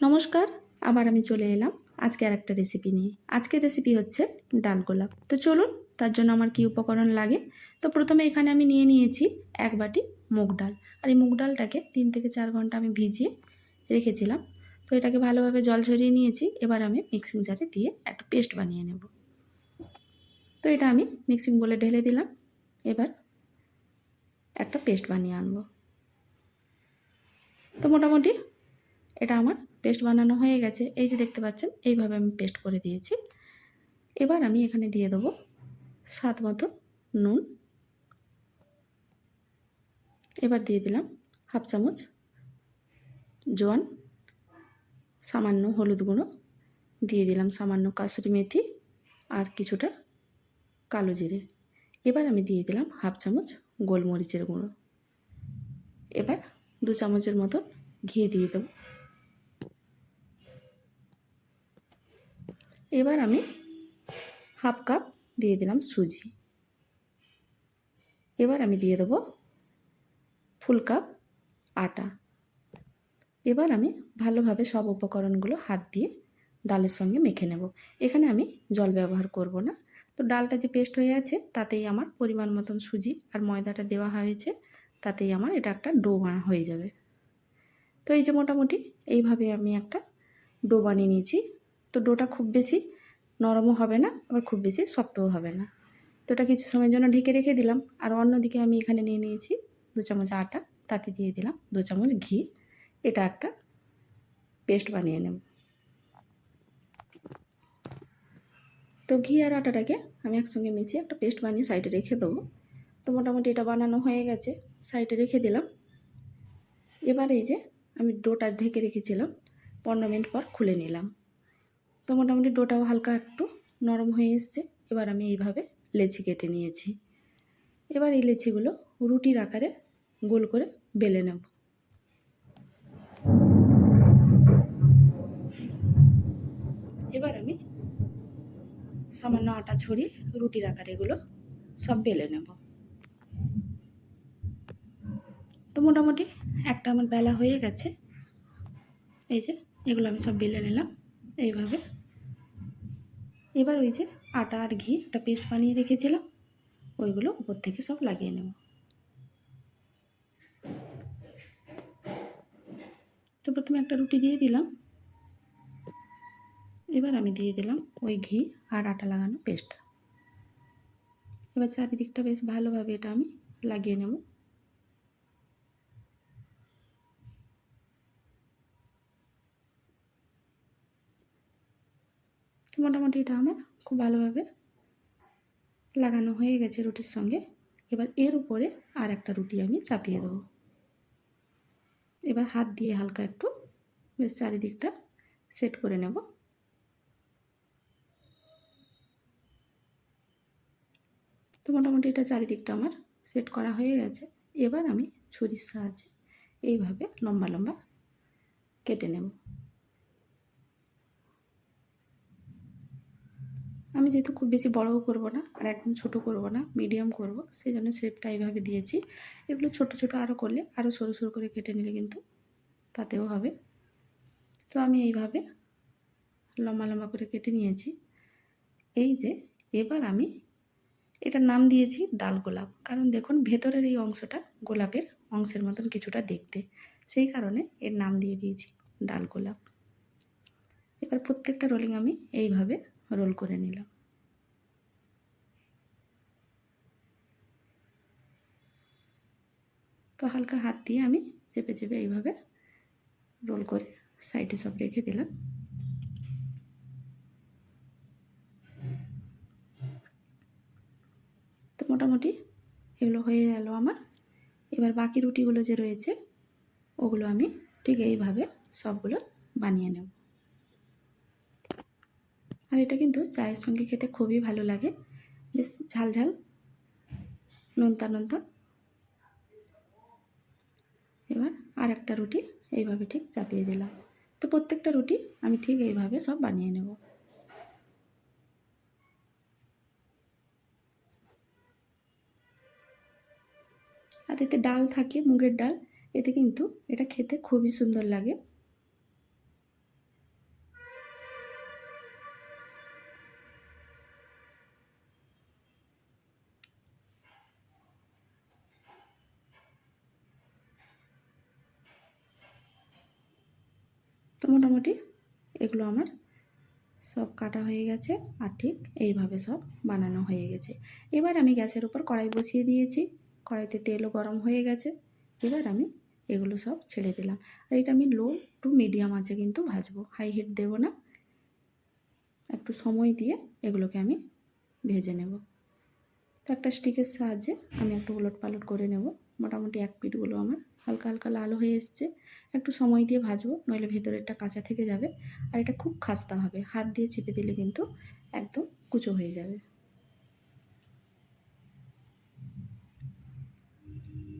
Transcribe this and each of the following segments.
নমস্কার, আবার আমি চলে এলাম আজকে আর একটা রেসিপি নিয়ে। আজকের রেসিপি হচ্ছে ডাল গোলাপ। তো চলুন, তার জন্য আমার কি উপকরণ লাগে? তো প্রথমে এখানে আমি নিয়ে নিয়েছি এক বাটি মুগ ডাল। আর এই মুগ ডালটাকে তিন থেকে চার ঘণ্টা আমি ভিজিয়ে রেখেছিলাম। তো এটাকে ভালোভাবে জল ঝরিয়ে নিয়েছি। এবার আমি মিক্সিং জারে দিয়ে একটা পেস্ট বানিয়ে নেব। তো এটা আমি মিক্সিং বলে ঢেলে দিলাম। এবার একটা পেস্ট বানিয়ে আনব। তো মোটামুটি এটা আমার পেস্ট বানানো হয়ে গেছে। এই যে দেখতে পাচ্ছেন, এইভাবে আমি পেস্ট করে দিয়েছি। এবার আমি এখানে দিয়ে দেবো স্বাদ মতো নুন। এবার দিয়ে দিলাম হাফ চামচ জোয়ান, সামান্য হলুদ গুঁড়ো। দিয়ে দিলাম সামান্য কাসুরি মেথি আর কিছুটা কালো জিরে। এবার আমি দিয়ে দিলাম হাফ চামচ গোলমরিচের গুঁড়ো। এবার দু চামচের মতন ঘি দিয়ে দেবো। এবার আমি হাফ কাপ দিয়ে দিলাম সুজি। এবার আমি দিয়ে দেবো ফুল কাপ আটা। এবার আমি ভালোভাবে সব উপকরণগুলো হাত দিয়ে ডালের সঙ্গে মেখে নেব। এখানে আমি জল ব্যবহার করব না। তো ডালটা যে পেস্ট হয়ে আছে, তাতেই আমার পরিমাণ মতন সুজি আর ময়দাটা দেওয়া হয়েছে, তাতেই আমার এটা একটা ডো বানা হয়ে যাবে। তো এই যে মোটামুটি এইভাবে আমি একটা ডো বানিয়ে নিয়েছি। তো ডোটা খুব বেশি নরমও হবে না, আবার খুব বেশি শক্তও হবে না। তো এটা কিছু সময়ের জন্য ঢেকে রেখে দিলাম। আর অন্যদিকে আমি এখানে নিয়ে নিয়েছি দু চামচ আটা, তাতে দিয়ে দিলাম দু চামচ ঘি। এটা একটা পেস্ট বানিয়ে নেব। তো ঘি আর আটাটাকে আমি একসঙ্গে মিশিয়ে একটা পেস্ট বানিয়ে সাইডে রেখে দেবো। তো মোটামুটি এটা বানানো হয়ে গেছে, সাইডে রেখে দিলাম। এবার এই যে আমি ডোটা ঢেকে রেখেছিলাম, পনেরো মিনিট পর খুলে নিলাম। তো মোটামুটি ডোটাও হালকা একটু নরম হয়ে এসছে। এবার আমি এইভাবে লেচি কেটে নিয়েছি। এবার এই লেচিগুলো রুটির আকারে গোল করে বেলে নেব। এবার আমি সামান্য আটা ছড়িয়ে রুটির আকারে এগুলো সব বেলে নেব। তো মোটামুটি একটা আমার বেলা হয়ে গেছে। এই যে এগুলো আমি সব বেলে নিলাম। এইভাবে এবার ওই যে আটা আর ঘি, একটা পেস্ট বানিয়ে রেখেছিলাম। ওইগুলো উপর থেকে সব লাগিয়ে নেব। তো প্রথমে একটা রুটি দিয়ে দিলাম। এবার আমি দিয়ে দিলাম ওই ঘি আর আটা লাগানো পেস্টটা। এবার চারিদিকটা বেশ ভালোভাবে এটা আমি লাগিয়ে নেব। মোটামুটি এটা আমার খুব ভালোভাবে লাগানো হয়ে গেছে রুটির সঙ্গে। এবার এর উপরে আর একটা রুটি আমি চাপিয়ে দেবো। এবার হাত দিয়ে হালকা একটু বেশ চারিদিকটা সেট করে নেব। তো মোটামুটি এটা চারিদিকটা আমার সেট করা হয়ে গেছে। এবার আমি ছুরির সাহায্যে এইভাবে লম্বা লম্বা কেটে নেব। আমি যেহেতু খুব বেশি বড়ও করব না, আর একদম ছোট করব না মিডিয়াম করব, সেই জন্য শেপটা এইভাবে দিয়েছি। এগুলো ছোট ছোট আরও করলে আরও সরু সরু করে কেটে নিলে কিন্তু তাতেও হবে। তো আমি এইভাবে লম্বা লম্বা করে কেটে নিয়েছি। এই যে এবার আমি এটার নাম দিয়েছি ডাল গোলাপ। কারণ দেখুন ভেতরের এই অংশটা গোলাপের অংশের মতন কিছুটা দেখতে। সেই কারণে এর নাম দিয়ে দিয়েছি ডাল গোলাপ। এবার প্রত্যেকটা রোলিং আমি এইভাবে রোল করে নিলাম। তো হালকা হাত দিয়ে আমি চেপে চেপে এইভাবে রোল করে সাইডে সব রেখে দিলাম। তো মোটামুটি এগুলো হয়ে গেল আমার। এবার বাকি রুটিগুলো যে রয়েছে, ওগুলো আমি ঠিক এইভাবে সবগুলো বানিয়ে নেব। আর এটা কিন্তু চায়ের সঙ্গে খেতে খুবই ভালো লাগে। বেশ ঝাল ঝাল নোনতা নোনতা। এবার আর একটা রুটি, এইভাবে ঠিক চাপিয়ে দিলাম। তো প্রত্যেকটা রুটি আমি ঠিক এইভাবে সব বানিয়ে নেব। আর এতে ডাল থাকে, মুগের ডাল, এতে কিন্তু এটা খেতে খুবই সুন্দর লাগে। তো মোটামুটি এগুলো আমার সব কাটা হয়ে গেছে আর ঠিক এইভাবে সব বানানো হয়ে গেছে। এবার আমি গ্যাসের উপর কড়াই বসিয়ে দিয়েছি। কড়াইতে তেলও গরম হয়ে গেছে। এবার আমি এগুলো সব ছেড়ে দিলাম। আর এটা আমি লো টু মিডিয়াম আছে কিন্তু ভাজবো। হাই হিট দেবো না। একটু সময় দিয়ে এগুলোকে আমি ভেজে নেব। তো একটা স্টিকের সাহায্যে আমি একটু উলট পালট করে নেব। মোটামুটি এক পিঠগুলো আমার। হালকা হালকা লাল হয়ে এসছে। একটু সময় দিয়ে ভাজবো, নইলে ভেতরেরটা কাঁচা থেকে যাবে। আর এটা খুব খাস্তা হবে। হাত দিয়ে চিপে দিলে কিন্তু একদম কুচো হয়ে যাবে।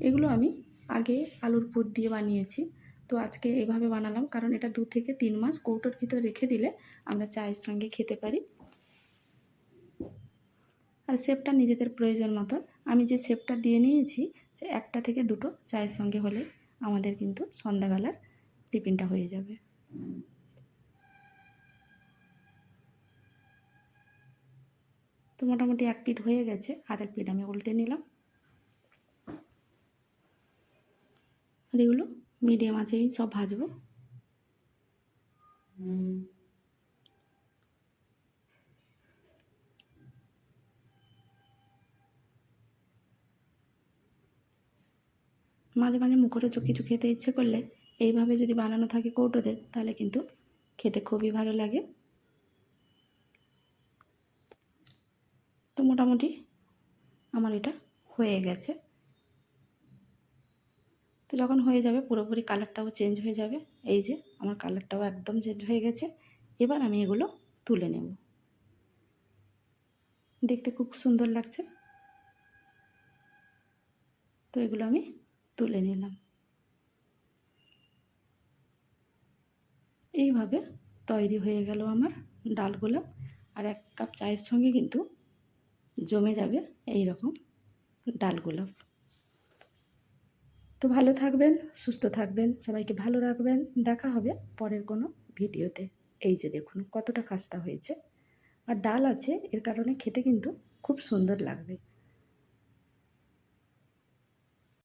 এগুলো আমি আগে আলুর পুর দিয়ে বানিয়েছি। তো আজকে এভাবে বানালাম। কারণ এটা দু থেকে তিন মাস কৌটোর ভিতর রেখে দিলে আমরা চায়ের সঙ্গে খেতে পারি। আর শেপটা নিজেদের প্রয়োজন মতন। আমি যে শেপটা দিয়ে নিয়েছি যে একটা থেকে দুটো চায়ের সঙ্গে হলে আমাদের কিন্তু সন্ধ্যাবেলার টিফিনটা হয়ে যাবে। তো মোটামুটি এক পিঠ হয়ে গেছে, আর এক পিঠ আমি উল্টে নিলাম। আর এগুলো মিডিয়াম আছে সব ভাজবো। মাঝে মাঝে মুখরোচক কিছু খেতে ইচ্ছে করলে এইভাবে যদি বানানো থাকে কৌটোতে তাহলে কিন্তু খেতে খুবই ভালো লাগে। তো মোটামুটি আমার এটা হয়ে গেছে। তো যখন হয়ে যাবে পুরোপুরি কালারটাও চেঞ্জ হয়ে যাবে। এই যে আমার কালারটাও একদম চেঞ্জ হয়ে গেছে। এবার আমি এগুলো তুলে নেব। দেখতে খুব সুন্দর লাগছে। তো এগুলো আমি তুলে নিলাম। এইভাবে তৈরি হয়ে গেল আমার ডালগুলো। আর এক কাপ চায়ের সঙ্গে কিন্তু জমে যাবে এই রকম ডালগুলো। তো ভালো থাকবেন, সুস্থ থাকবেন, সবাইকে ভালো রাখবেন। দেখা হবে পরের কোনো ভিডিওতে। এই যে দেখুন কতটা খাস্তা হয়েছে। আর ডাল আছে, এর কারণে খেতে কিন্তু খুব সুন্দর লাগবে।